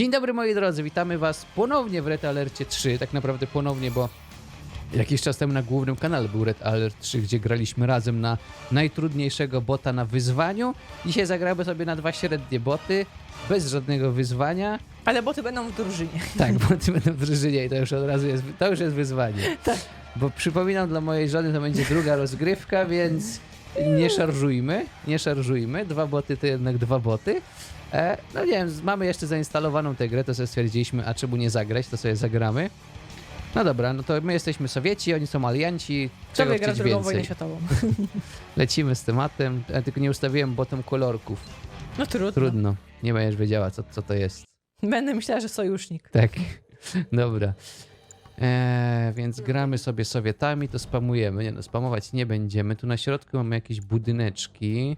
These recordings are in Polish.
Dzień dobry moi drodzy, witamy was ponownie w Red Alercie 3, tak naprawdę ponownie, bo jakiś czas temu na głównym kanale był Red Alert 3, gdzie graliśmy razem na najtrudniejszego bota na wyzwaniu. Dzisiaj zagramy sobie na dwa średnie boty, bez żadnego wyzwania. Ale boty będą w drużynie. Tak, boty będą w drużynie i to już od razu jest, to już jest wyzwanie. Tak. Bo przypominam, dla mojej żony to będzie druga rozgrywka, więc nie szarżujmy, nie szarżujmy. Dwa boty to jednak dwa boty. E, no nie wiem, mamy jeszcze zainstalowaną tę grę, to sobie stwierdziliśmy, a czemu nie zagrać, to sobie zagramy. No dobra, no to my jesteśmy Sowieci, oni są alianci, Kto czego wygra drugą wojnę światową? Lecimy z tematem, ja tylko nie ustawiłem botem kolorków. No trudno. Trudno, nie będziesz wiedziała, co, co to jest. Będę myślała, że sojusznik. Tak, dobra. Eee, więc gramy sobie Sowietami, to spamujemy. Nie no, spamować nie będziemy. Tu na środku mamy jakieś budyneczki.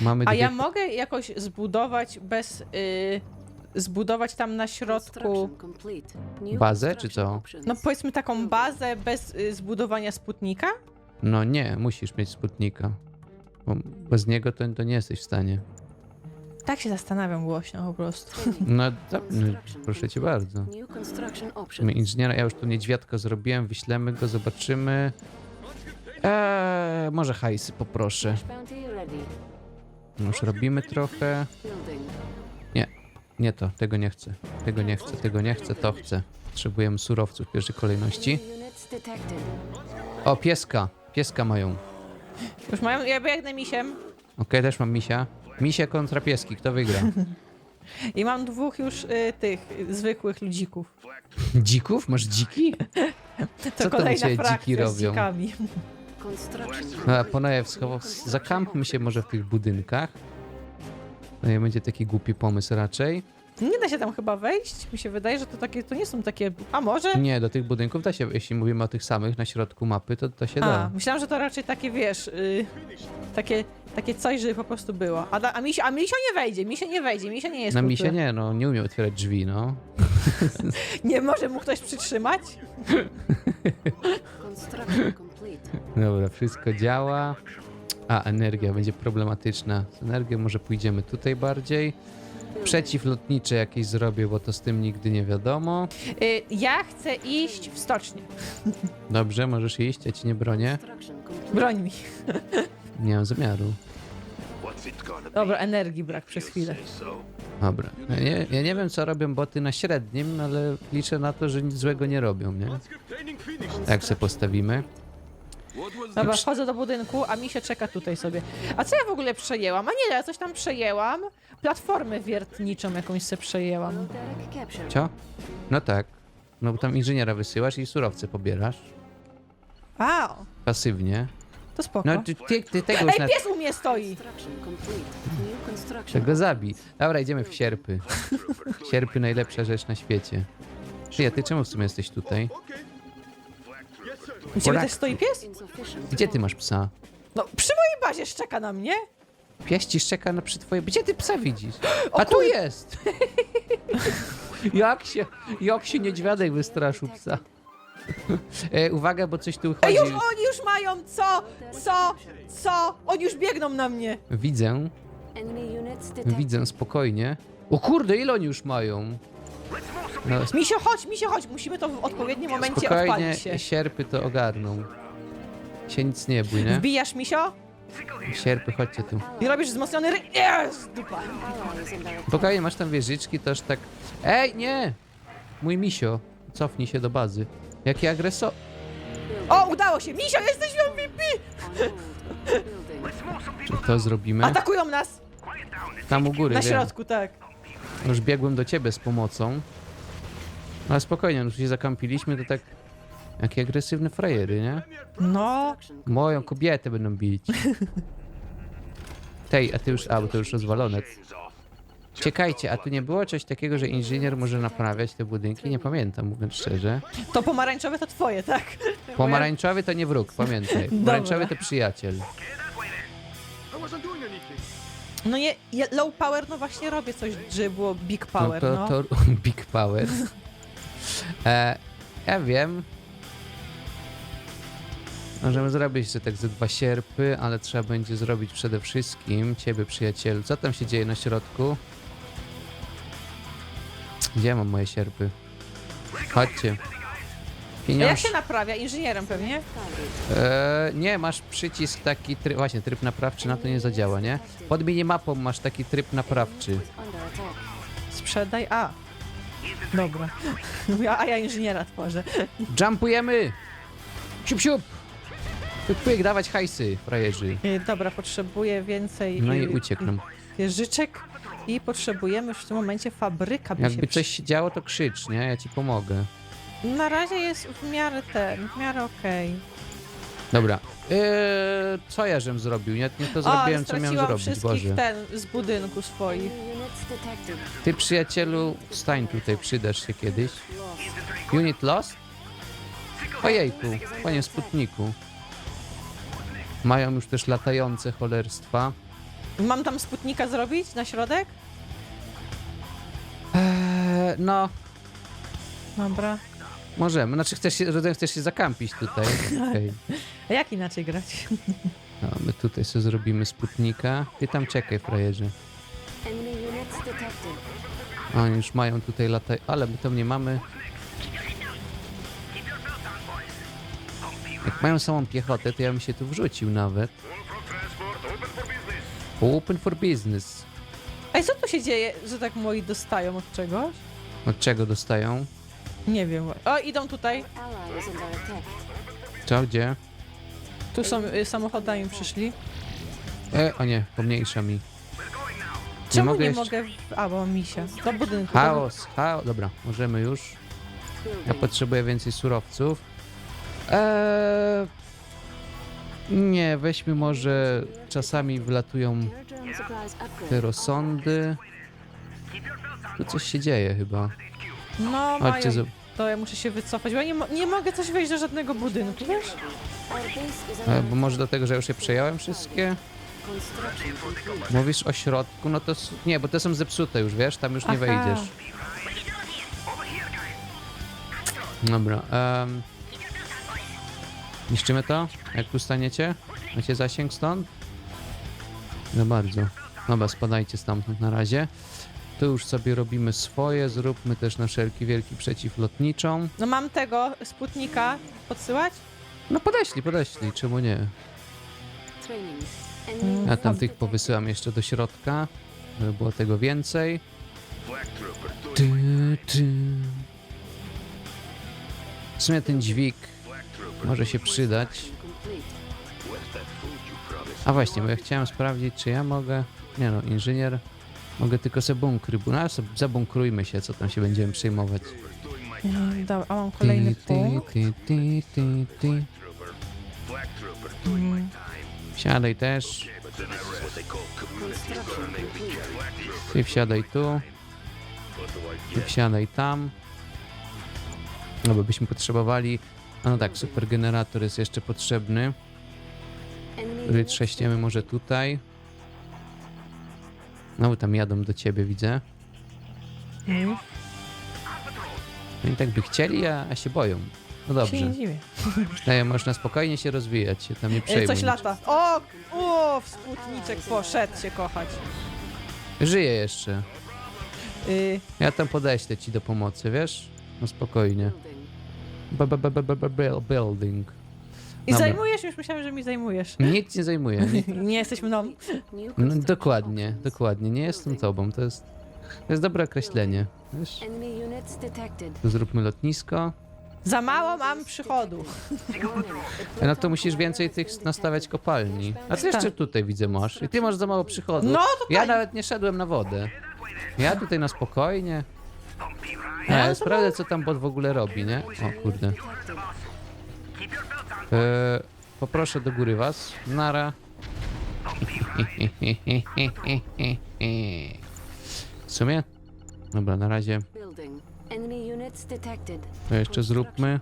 Mamy A dwie... ja mogę jakoś zbudować bez... Y, zbudować tam na środku, Bazę, czy co? no powiedzmy taką bazę bez y, zbudowania sputnika? No nie, musisz mieć Sputnika. Bo bez niego to, to nie jesteś w stanie. Tak się zastanawiam głośno po prostu. No, da, no proszę cię bardzo. My inżyniera, ja już tu niedźwiadko zrobiłem, wyślemy go, zobaczymy. Eee, może hajsy poproszę. Już robimy trochę. Nie to, tego nie chcę. Tego nie chcę, tego nie chcę, to chcę. Potrzebujemy surowców w pierwszej kolejności. O, pieska. Pieska mają. Już mają, ja biegnę misiem Okej, też mam misia. Misie kontra pieski, kto wygra? i mam dwóch już y, tych y, zwykłych ludzików. Dzików? Masz dziki? To tam kolejna cię dziki robią? dzikami. A, Ponajew schował. Zakampmy się może w tych budynkach. No nie będzie taki głupi pomysł raczej. Nie da się tam chyba wejść. Mi się wydaje, że to takie, to nie są takie... A może? Nie, do tych budynków da się, jeśli mówimy o tych samych na środku mapy, to, to się A, da. myślałam, że to raczej takie, wiesz, y, takie, takie coś, żeby po prostu było. A, da, a, misio, a misio nie wejdzie, misio nie wejdzie, misio nie jest Na kultury- misie nie, no nie umie otwierać drzwi, no. Nie może mu ktoś przytrzymać? Dobra, wszystko działa. A, energia będzie problematyczna. Z energią może pójdziemy tutaj bardziej. Przeciwlotnicze jakieś zrobię, bo to z tym nigdy nie wiadomo. Y, ja chcę iść w stocznię. Dobrze, możesz iść, ja ci nie bronię. Broń mi. Nie mam zamiaru. Dobra, energii brak przez chwilę. Dobra. Ja nie, ja nie wiem, co robią boty na średnim, ale liczę na to, że nic złego nie robią, nie? Tak se postawimy. Dobra, wchodzę do budynku, a misio czeka tutaj sobie. A co ja w ogóle przejęłam? A nie, ja coś tam przejęłam. Platformę wiertniczą jakąś se przejęłam. Co? No tak. No bo tam inżyniera wysyłasz i surowce pobierasz. A, Pasywnie. to spoko. No ty, ty, ty tego już Ej, na... pies u mnie stoi! Tego zabij. Dobra, idziemy w sierpy. Sierpy najlepsza rzecz na świecie. Ty, a ty czemu w sumie jesteś tutaj? U ciebie Polak. też stoi pies? Gdzie ty masz psa? No, przy mojej bazie szczeka na mnie. Pies ci szczeka na przy twojej... Gdzie ty psa widzisz? A tu kur- jest! jak się, jak się niedźwiadek wystraszył psa. E, uwaga, bo coś tu Ej, chodzi. już oni już mają, co? Co? Co? Oni już biegną na mnie. Widzę, widzę, spokojnie. O kurde, ile oni już mają? No, Misio, chodź, misio, chodź. Musimy to w odpowiednim momencie spokojnie, odpalić się. sierpy to ogarną. Się nic nie bój, nie? Wbijasz, misio? Sierpy, chodźcie tu. I robisz wzmocniony ry... Jest, dupa. Spokojnie, masz tam wieżyczki, też tak... Ej, nie! Mój misio, cofnij się do bazy. Jaki agresor... O, udało się. Misio, jesteś w MVP. To zrobimy. Atakują nas. Tam u góry, Na wiem. środku, tak. Już biegłem do ciebie z pomocą. No, Ale spokojnie, no tu się zakampiliśmy, to tak... Jakie agresywne frajery, nie? No. Moją kobietę będą bić. Tej, a ty już... A, bo to już rozwalone. Czekajcie, a tu nie było coś takiego, że inżynier może naprawiać te budynki? Nie pamiętam, mówiąc szczerze. To pomarańczowe to twoje, tak? Pomarańczowy to nie wróg, pamiętaj. Pomarańczowy to przyjaciel. No nie, low power, no właśnie robię coś, żeby było big power, no. no to, to Big Power. E, ja wiem. Możemy zrobić sobie tak ze dwa sierpy, ale trzeba będzie zrobić przede wszystkim ciebie, przyjacielu. Co tam się dzieje na środku? Gdzie mam moje sierpy? Chodźcie. A jak Pieniądz. się naprawia? Inżynierem pewnie? Eee, nie, masz przycisk taki, tryb, właśnie tryb naprawczy na to nie zadziała, nie? Pod minimapą masz taki tryb naprawczy. Sprzedaj. A. Dobra. Ja, a ja inżyniera tworzę. Jumpujemy! Siup, siup! Pyk, pyk, dawać hajsy, frajerzy. Y, Dobra, potrzebuję więcej No i y, uciekł nam. wieżyczek i potrzebujemy już w tym momencie fabryka by Jakby się coś się działo, to krzycz, nie? Ja ci pomogę. przy- Na razie jest w miarę ten, w miarę okej. Dobra. Eee, co ja żem zrobił? Nie, nie to zrobiłem, co miałem zrobić, wszystkich Boże. ten z budynku swoich. Ty, przyjacielu, stań tutaj, przydasz się kiedyś. Unit lost? Ojejku, panie Sputniku. Mają już też latające cholerstwa. Mam tam sputnika zrobić na środek? Eee, no, Dobra. możemy. Znaczy, chcesz się, rozumiem, chcesz się zakampić tutaj. Okej. A jak inaczej grać? No, my tutaj sobie zrobimy Sputnika. Ty tam czekaj, frajerze. Oni już mają tutaj lataj... Ale my tam nie mamy. Jak mają samą piechotę, to ja bym się tu wrzucił nawet. Open for business. Ej, co tu się dzieje, że tak moi dostają od czegoś? Od czego dostają? Nie wiem. O, idą tutaj. Co, gdzie? Tu są y, samochodami przyszli. E, o nie, pomniejsza mi. Czemu nie, mogę jeszcze- mogę... W... A, bo mam misia. Do budynku. Chaos, chaos. Dobra, możemy już. Ja potrzebuję więcej surowców. Eee, nie, weźmy może. Czasami wlatują te rozsądy. Tu coś się dzieje chyba. No, Chodźcie. To ja muszę się wycofać, bo ja nie, mo- nie mogę coś wejść do żadnego budynku, wiesz? e, bo może dlatego, że już je przejąłem wszystkie. Mówisz o środku, no to. s- Nie, bo te są zepsute już, wiesz, tam już nie Aha. wejdziesz. Dobra. Um, niszczymy to? Jak tu staniecie? Macie zasięg stąd? No bardzo. Dobra, spadajcie stamtąd na razie. Tu już sobie robimy swoje, zróbmy też na wszelki wielki przeciwlotniczą. No mam tego sputnika podsyłać? No podeślij, podeślij, czemu nie? Ja tam tych powysyłam jeszcze do środka, żeby było tego więcej. Ty, ty. W sumie ten dźwig może się przydać. A właśnie, bo ja chciałem sprawdzić, czy ja mogę... Nie no, inżynier... Mogę tylko sobie bunkry... bu- No, sobie zabunkrujmy się, co tam się będziemy przejmować. Mm, Dobra, a mam kolejny Ty, punkt. ty, ty, ty, ty. Mm, Wsiadaj też. Ty wsiadaj tu. Ty wsiadaj tam. No bo byśmy potrzebowali... A no tak, supergenerator jest jeszcze potrzebny. Który może tutaj. No bo tam jadą do ciebie, widzę. mm, Oni tak by chcieli, a, a się boją. No się nie dobrze. dziwię. Daję, można spokojnie się rozwijać, się tam nie E, przejmuj. Coś lata. O! O! Sputniczek poszedł się kochać. Żyje jeszcze. Y, Ja tam podeślę ci do pomocy, wiesz? No spokojnie. B -b -b -b -b -b Building. I Dobra. zajmujesz? Już myślałem, że mi zajmujesz. Nic nie zajmuję. Nie, Nie jesteś mną. no, dokładnie, dokładnie. Nie jestem tobą. To jest, to jest dobre określenie. Wiesz? Tu zróbmy lotnisko. Za mało mam przychodu. E, No to musisz więcej tych nastawiać kopalni. A ty jeszcze Tak. tutaj widzę masz. I ty masz za mało przychodu. No to Ja nawet nie szedłem na wodę. Ja tutaj na spokojnie. Ja sprawdzę, co tam bot w ogóle robi, nie? O kurde. E, poproszę do góry was. Nara. W sumie? Dobra, na razie To jeszcze zróbmy.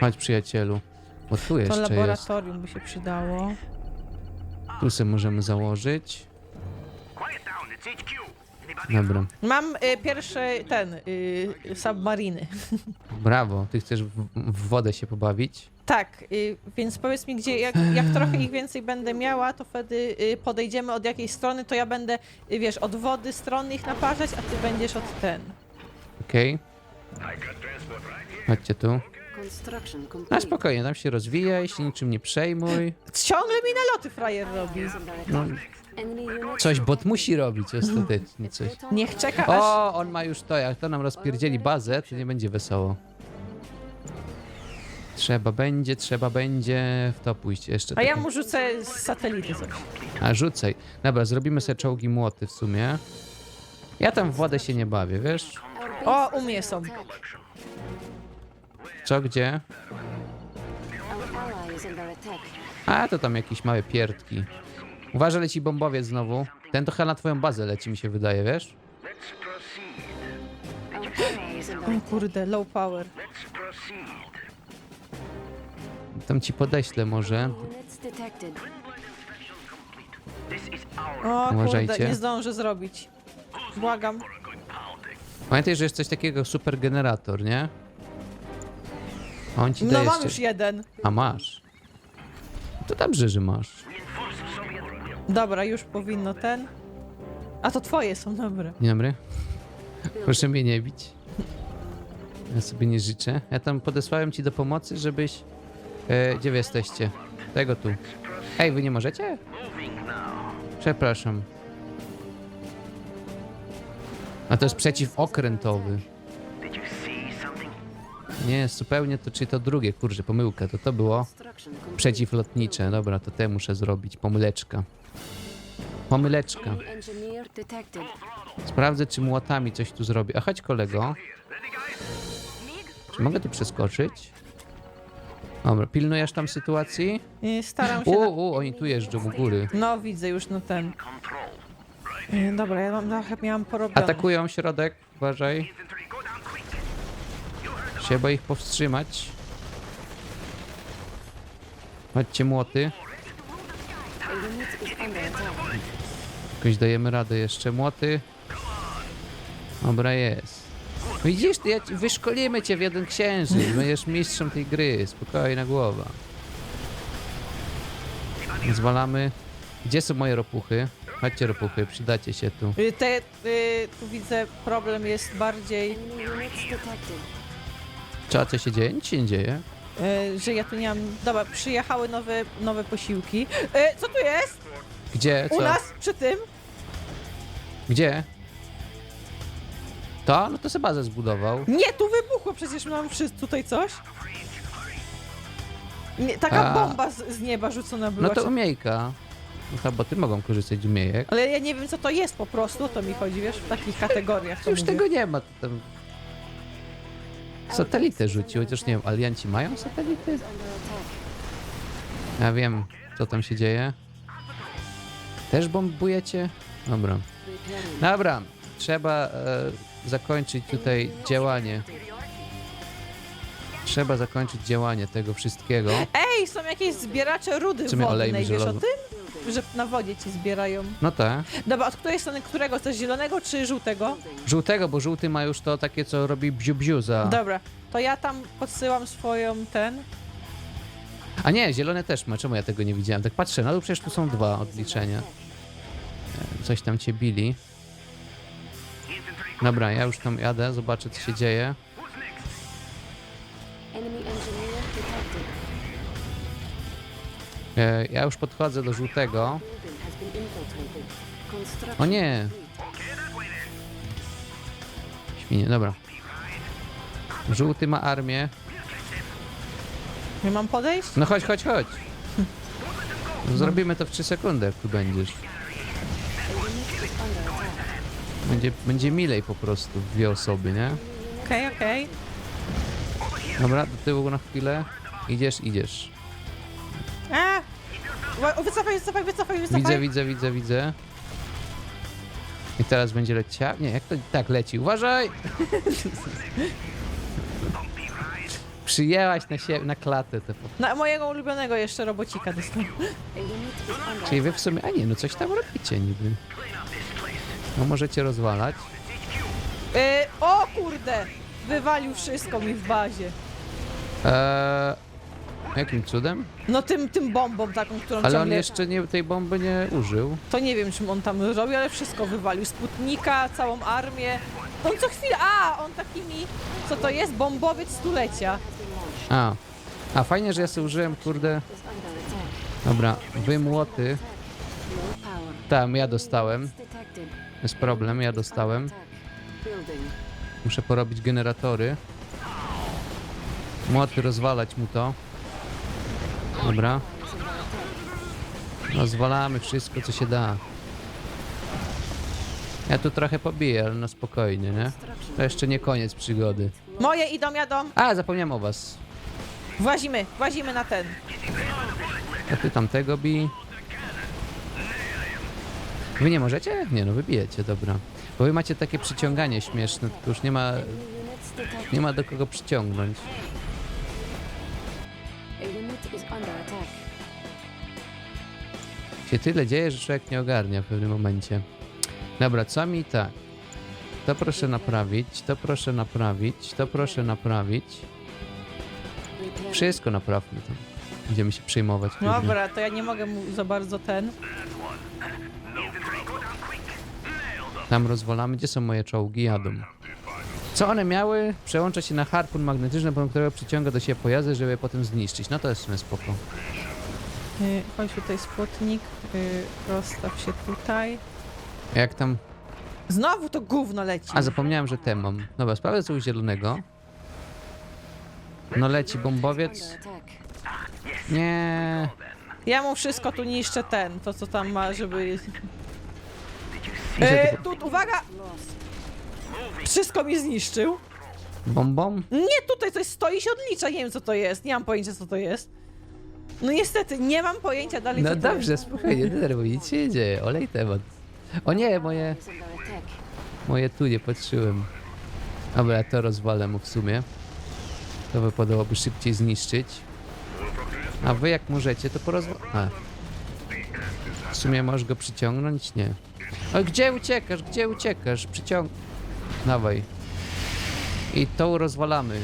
chodź przyjacielu. Bo tu To jeszcze jest. laboratorium by się przydało. Tu sobie możemy założyć. Dobra. Mam y, pierwszy ten, y, submariny. Brawo. Ty chcesz w, w wodę się pobawić? Tak, y, więc powiedz mi, gdzie, jak, jak trochę ich więcej będę miała, to wtedy y, podejdziemy od jakiej strony, to ja będę, y, wiesz, od wody strony ich naparzać, a ty będziesz od ten. Okej. Chodźcie tu. Na complete. spokojnie, tam się rozwijaj, się niczym nie przejmuj. Ciągle mi naloty frajer robi. No, coś bot musi robić ostatecznie, coś. Niech czeka aż... O, on ma już to, jak to nam rozpierdzieli bazę, to nie będzie wesoło. Trzeba będzie, trzeba będzie w to pójść jeszcze. A ja mu rzucę z satelity coś. A rzucaj. Dobra, zrobimy sobie czołgi młoty w sumie. Ja tam w wodę się nie bawię, wiesz? O, u mnie są. Co, gdzie? A, to tam jakieś małe pierdki. Uważaj, leci bombowiec znowu. Ten to chyba na twoją bazę leci, mi się wydaje, wiesz? O kurde, low power. Tam ci podeślę może. O kurde, Uważajcie. nie zdążę zrobić. Błagam. Pamiętaj, że jest coś takiego super generator, nie? A on ci No daje mam jeszcze... już jeden. A masz. To dobrze, że masz. Dobra, już powinno ten. A to twoje są, dobre. Dzień dobry. Proszę mnie nie bić. Ja sobie nie życzę. Ja tam podesłałem ci do pomocy, żebyś... E, gdzie wy jesteście? Tego tu. Ej, wy nie możecie? Przepraszam. A to jest przeciwokrętowy. Nie, zupełnie to, czy to drugie, kurczę, pomyłka. To to było przeciwlotnicze. Dobra, to te muszę zrobić. Pomyleczka. Pomyleczka. Sprawdzę, czy młotami coś tu zrobię. A chodź, kolego. Czy mogę tu przeskoczyć? Dobra, pilnujesz tam sytuacji? I Staram się. U, Na... u, oni tu jeżdżą u góry. No, widzę już no ten. Y, Dobra, ja mam trochę miałam porobione. Atakują środek, uważaj. Trzeba ich powstrzymać. Chodźcie, młoty. Jakoś dajemy radę jeszcze. Młoty. Dobra, jest. Widzisz, ja wyszkolimy cię w jeden księżyc. Będziesz mistrzem tej gry. Spokojna głowa. Zwalamy. Gdzie są moje ropuchy? Chodźcie, ropuchy, przydacie się tu. Y, Te, y, tu widzę, problem jest bardziej, Co się dzieje? Nic się nie dzieje. y, że ja tu nie mam... Dobra, przyjechały nowe, nowe posiłki. Y, Co tu jest? Gdzie? U Co? nas, przy tym? Gdzie? To? No to se bazę zbudował. Nie, tu wybuchło, przecież mam wszyscy tutaj coś. Nie, taka A. bomba z, z nieba rzucona była. No to czy- umiejka. No chyba boty mogą korzystać z umiejek. Ale ja nie wiem, co to jest po prostu, o to mi chodzi, wiesz, w takich kategoriach. To Już mówię. tego nie ma. to Tam... Satelitę rzucił, chociaż nie wiem, alianci mają satelity? Ja wiem, co tam się dzieje. Też bombujecie? Dobra. Dobra, trzeba e, zakończyć tutaj działanie. Trzeba zakończyć działanie tego wszystkiego. Ej, są jakieś zbieracze rudy Co mnie olejmi wodnej, wiesz o żelazo? tym? Że na wodzie ci zbierają. No tak. Dobra, od której strony którego? Coś zielonego czy żółtego? Żółtego, bo żółty ma już to takie, co robi bziu-bziu za... Dobra, to ja tam podsyłam swoją ten... A nie, zielone też ma. Czemu ja tego nie widziałem? Tak patrzę, no to przecież tu są dwa odliczenia. Coś tam cię bili. Dobra, ja już tam jadę, zobaczę co się dzieje. Ja już podchodzę do żółtego. O nie! Świnie, dobra. Żółty ma armię. Nie mam podejść? No chodź, chodź, chodź. Zrobimy to w 3 sekundy, jak tu będziesz. Będzie, będzie milej po prostu, w dwie osoby, nie? Okej, okej. Dobra, do tyłu na chwilę. Idziesz, idziesz. Wycofaj, wycofaj, wycofaj, wycofaj. Widzę, widzę, widzę, widzę. I teraz będzie leciał. Nie, jak to tak leci? Uważaj! Przyjęłaś na siebie, na klatę te po... Na mojego ulubionego jeszcze robocika dostałem. Czyli wy w sumie. A nie, no coś tam robicie niby. No możecie rozwalać. Yy, o kurde! Wywalił wszystko mi w bazie. Eee, jakim cudem? No tym, tym bombą taką, którą Ale on ciągle... jeszcze nie, tej bomby nie użył. To nie wiem, czym on tam robił, ale wszystko wywalił. Sputnika, całą armię. On co chwilę, a on takimi, co to jest? Bombowiec stulecia. A. A fajnie, że ja sobie użyłem, kurde. Dobra, wy młoty. Low power. Tam ja dostałem. Jest problem, ja dostałem. Muszę porobić generatory. Młoty, rozwalać mu to. Dobra. Rozwalamy wszystko, co się da. Ja tu trochę pobiję, ale no spokojnie, nie? To jeszcze nie koniec przygody. Moje idą, jadą. A, zapomniałem o was. Włazimy, włazimy na ten. A ty tamtego bij. Wy nie możecie? Nie no, wybijecie, dobra. Bo wy macie takie przyciąganie śmieszne, to już nie ma, nie ma do kogo przyciągnąć. Się tyle dzieje, że człowiek nie ogarnia w pewnym momencie. Dobra, co mi tak? To proszę naprawić, to proszę naprawić, to proszę naprawić. Wszystko naprawmy tam. Będziemy się przejmować. później. Dobra, to ja nie mogę mu za bardzo ten. Tam rozwalamy. Gdzie są moje czołgi? Jadą. Co one miały? Przełącza się na harpun magnetyczny, po którego przyciąga do siebie pojazdy, żeby je potem zniszczyć. No to jest w sumie spoko. Y, Chodź tutaj sputnik, y, rozstaw się tutaj. Jak tam... Znowu to gówno leci. A, zapomniałem, że te mam. Dobra, sprawdzę co u zielonego. No leci bombowiec. Nie. Ja mu wszystko tu niszczę ten, to co tam ma, żeby... Tylko- tu, uwaga! Wszystko mi zniszczył. Bom, bom. Nie, tutaj coś stoi i się odlicza, nie wiem co to jest, nie mam pojęcia co to jest. No niestety, nie mam pojęcia dalej No co to dobrze, spokojnie, nie denerwuj, nic się nie dzieje, olej temat. O nie, moje, moje tu nie patrzyłem. Dobra, ja to rozwalę mu w sumie. To wypadałoby szybciej zniszczyć. A wy jak możecie, to porozwal... A. W sumie możesz go przyciągnąć? Nie. O, gdzie uciekasz? Gdzie uciekasz? Przyciąg... Dawaj. I tą rozwalamy.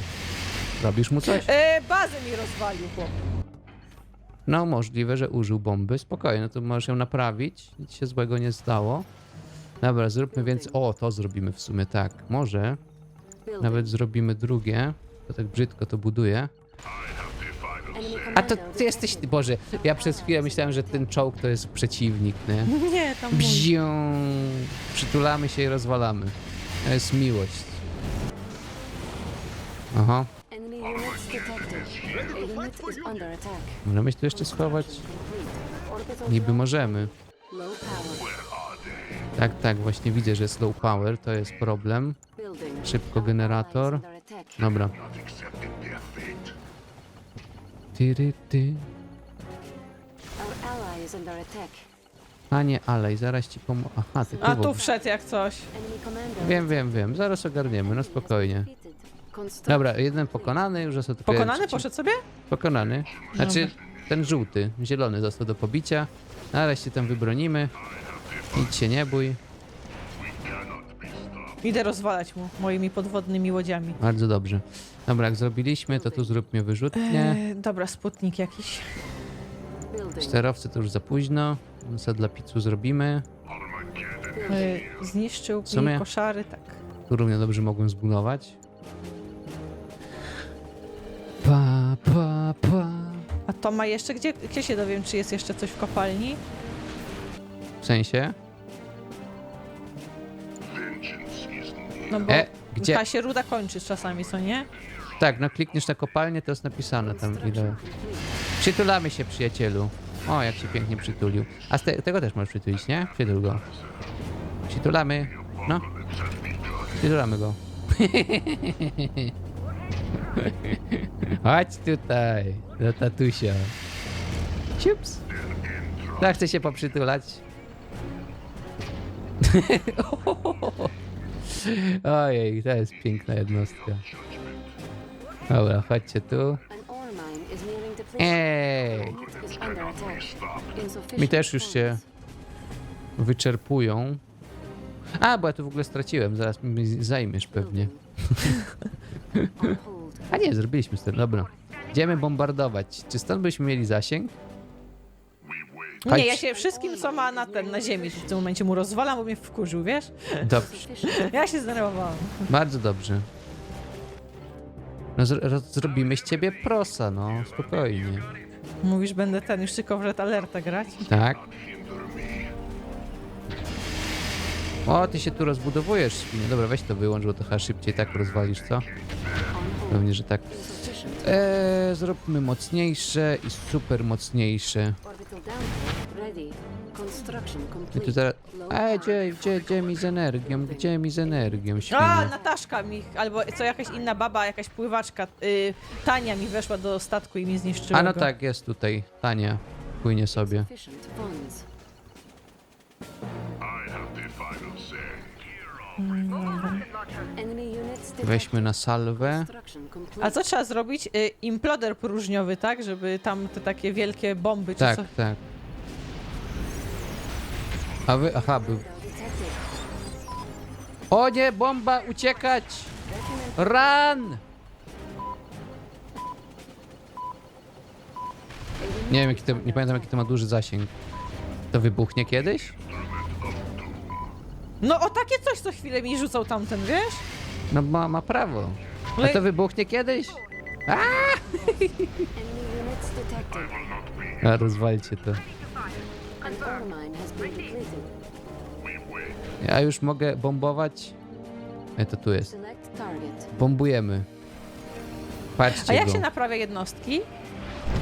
Robisz mu coś? E, bazę mi rozwalił chłop. No, możliwe, że użył bomby. Spokojnie, no to możesz ją naprawić. Nic się złego nie stało. Dobra, zróbmy więc... O, to zrobimy w sumie tak. Może nawet zrobimy drugie. To tak brzydko to buduje. A to ty jesteś... Boże, ja przez chwilę myślałem, że ten czołg to jest przeciwnik, nie? Nie, tam. Bzią! Przytulamy się i rozwalamy. To jest miłość. Aha. Enemy units detected. A unit is under attack. Możemy się tu jeszcze schować? Niby możemy. Low power. Tak, tak, właśnie widzę, że jest low power, to jest problem. Szybko generator. Dobra. Tyry, ty. Our ally is under attack. A nie, alej, zaraz ci pomogę. Aha, ty. A tu wszedł jak coś. Wiem, wiem, wiem, zaraz ogarniemy, no spokojnie. Dobra, jeden pokonany, już został jeden Pokonany poszedł sobie? Pokonany. Znaczy, ten żółty, zielony został do pobicia. Zaraz się tam wybronimy. Nic się nie bój. Idę rozwalać mu moimi podwodnymi łodziami. Bardzo dobrze. Dobra, jak zrobiliśmy, to tu zróbmy wyrzutnie. E, dobra, sputnik jakiś. Sterowcy to już za późno. Co dla pizzu zrobimy. E, zniszczył W sumie? mi koszary, tak. Tu równie dobrze mogłem zbudować. Pa, pa, pa. A to ma jeszcze, gdzie, gdzie się dowiem, czy jest jeszcze coś w kopalni? W sensie? No bo E, gdzie? ta się ruda kończy czasami, co nie? Tak, no klikniesz na kopalnię, to jest napisane tam ile. Przytulamy się, przyjacielu. O, jak się pięknie przytulił. A z te, tego też możesz przytulić, nie? Przytul go. Przytulamy. No. Przytulamy go. Chodź tutaj, do tatusia. Ciups. Tak, chcę się poprzytulać. Ojej, to jest piękna jednostka. Dobra, chodźcie tu. Ej, Mi też już się wyczerpują. A, bo ja tu w ogóle straciłem, zaraz mi zajmiesz pewnie. A nie, zrobiliśmy to, dobra. Idziemy bombardować. Czy stąd byśmy mieli zasięg? Nie, Chodź. ja się wszystkim, co ma na ten, na ziemi w tym momencie mu rozwalam, bo mnie wkurzył, wiesz? Dobrze. Ja się zdenerwowałam. bardzo dobrze. No, zrobimy z ciebie prosa, no, spokojnie. Mówisz, będę ten, już tylko w Red Alerta grać? Tak. O, ty się tu rozbudowujesz, świnie. Dobra, weź to wyłącz, bo to chyba szybciej tak rozwalisz, co? Pewnie, że tak. Eee, zróbmy mocniejsze i super mocniejsze. I tu zaraz... Ej, gdzie, gdzie, gdzie mi z energią? Gdzie mi z energią, A, świnie? Nataszka mi, albo co jakaś inna baba, jakaś pływaczka, y, Tania mi weszła do statku i mi zniszczyła A no go. tak, jest tutaj. Tania. Płynie sobie. Weźmy na salwę. A co trzeba zrobić? Y, imploder próżniowy, tak? Żeby tam te takie wielkie bomby czy Tak, co... tak. A wy... Aha, był... O nie, bomba, uciekać! Run! Nie wiem, jaki to, nie pamiętam jaki to ma duży zasięg. To wybuchnie kiedyś? No o takie coś co chwilę mi rzucał tamten, wiesz? No ma, ma prawo. A No to wybuchnie kiedyś? Detected. A rozwalcie to. Ja już mogę bombować. E, to tu jest. Bombujemy. A Patrzcie jak go. się naprawia jednostki?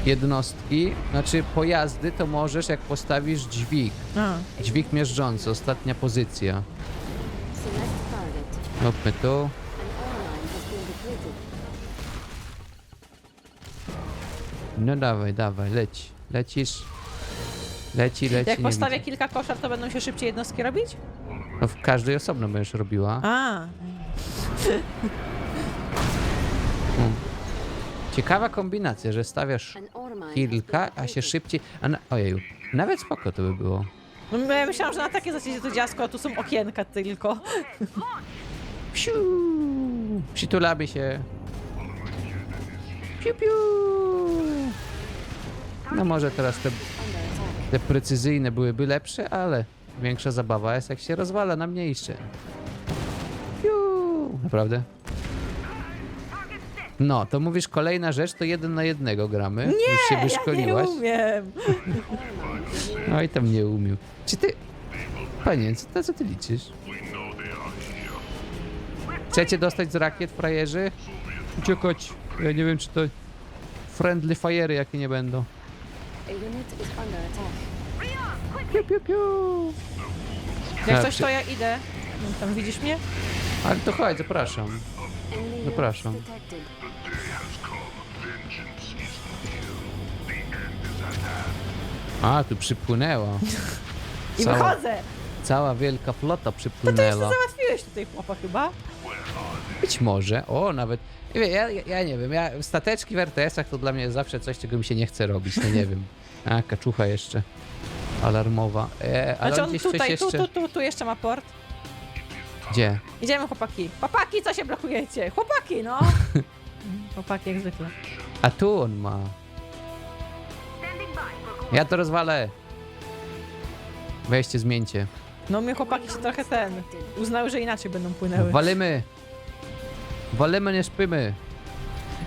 Jednostki, znaczy pojazdy to możesz jak postawisz dźwig. A. Dźwig miażdżący, ostatnia pozycja. Róbmy tu. No dawaj, dawaj, leć. Lecisz. Leci, leci. Jak nie postawię kilka koszar, to będą się szybciej jednostki robić? No w każdej osobno będziesz robiła. A. Ciekawa kombinacja, że stawiasz kilka, a się szybciej... A na... Ojeju, nawet spoko to by było. No, ja myślałam, że na takie zasadzie to dziasko, a tu są okienka tylko. Psiu! Przytulamy się. Piu, piu. No może teraz te. Te precyzyjne byłyby lepsze, ale większa zabawa jest jak się rozwala na mniejsze. Piu. Naprawdę? No, to mówisz kolejna rzecz, to jeden na jednego gramy. Nie, Już się Ja nie wyszkoliłaś. umiem. Oj, tam nie umiał. Czy ty... Panie, co, na co ty liczysz? Chcecie dostać z rakiet, frajerzy? Uciekać. Ja nie wiem, czy to... Friendly fire'y jakie nie będą. A unit is under attack. Piu, piu, piu. Jak A, coś, to ja idę. No, Tam widzisz mnie? Ale to chodź, zapraszam. Enemy units Zapraszam. detected. A, tu przypłynęła. I Cała, wychodzę! cała wielka flota To ty jeszcze przypłynęła. załatwiłeś tutaj chłopa chyba? Być może. O, nawet... Nie wiem, Ja, ja, ja nie wiem, ja stateczki w RTS-ach to dla mnie zawsze coś, czego mi się nie chce robić, no nie wiem. A, kaczucha jeszcze. Alarmowa. E, ale Znaczy on gdzieś coś tutaj, tu, jeszcze... tu, tu, tu jeszcze ma port. Gdzie? Idziemy chłopaki. Chłopaki, co się blokujecie? Chłopaki, no! chłopaki jak zwykle. A tu on ma. Ja to rozwalę. Weźcie, zmieńcie. No mnie chłopaki się trochę ten... Uznały, że inaczej będą płynęły. Walimy. Walimy, nie szpymy.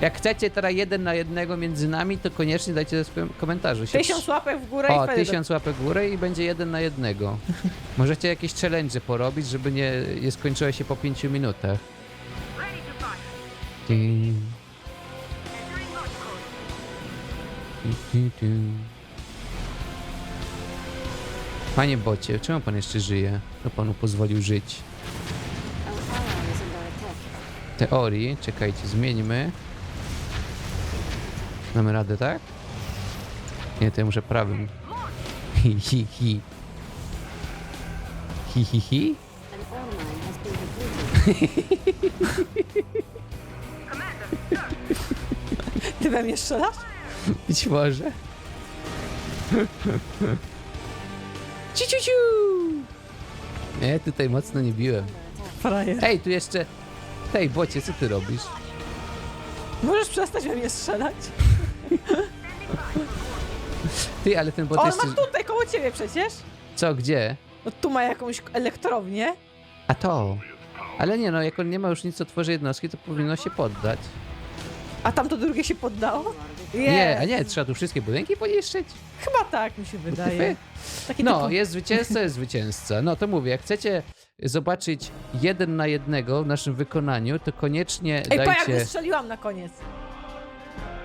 Jak chcecie teraz jeden na jednego między nami, to koniecznie dajcie w swoim komentarzu. Się Tysiąc łapek w górę i O, wtedy... tysiąc łapek w górę i będzie jeden na jednego. Możecie jakieś challenge porobić, żeby nie, nie skończyło się po pięciu minutach. Ty. Ty, ty, ty. Panie bocie, czemu pan jeszcze żyje? Kto panu pozwolił żyć? Teorii, czekajcie, zmieńmy. Mamy radę, tak? Nie, to ja muszę prawym. Hi, hi, hi. Hi, hi, hi. Ty we mnie strzelasz? Być może. Ciu, ciu, ciu. Nie, tutaj mocno nie biłem. Frajer. Ej, tu jeszcze... Tej, bocie, co ty robisz? Możesz przestać we mnie strzelać? Ty, ale ten bot On jest... ma tutaj koło ciebie przecież. Co, gdzie? No tu ma jakąś elektrownię. A to. Ale nie no, jak on nie ma już nic, co tworzy jednostki, to powinno się poddać. A tam to drugie się poddało? Nie, a nie, trzeba tu wszystkie budynki poniszczyć. Chyba tak mi się wydaje. Taki No, typu... jest zwycięzca, jest zwycięzca. No to mówię, jak chcecie zobaczyć jeden na jednego w naszym wykonaniu, to koniecznie Ej, pa, jak dajcie... wystrzeliłam na koniec.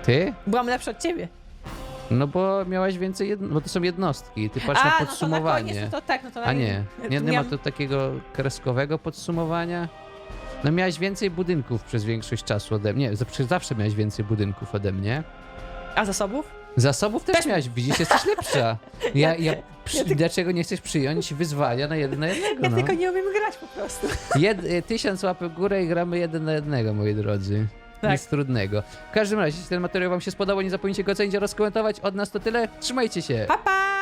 Ty? Byłam lepsza od ciebie. No bo miałaś więcej, jedno... bo to są jednostki, ty patrz A, na no to na podsumowanie. koniec, no to tak, no to na A nie, nie, nie ma tu takiego kreskowego podsumowania? No miałaś więcej budynków przez większość czasu ode mnie. Zawsze miałaś więcej budynków ode mnie. A zasobów? Zasobów też miałaś, widzisz, jesteś lepsza. Ja, ja, przy, ja tylko- Dlaczego nie chcesz przyjąć wyzwania na jeden na jednego? Ja no? tylko nie umiem grać po prostu. Jed, y, tysiąc łapek w górę i gramy jeden na jednego, moi drodzy. Tak. Nic trudnego. W każdym razie, jeśli ten materiał wam się spodobał, nie zapomnijcie go ocenić oraz komentować. Od nas to tyle. Trzymajcie się. Pa, pa!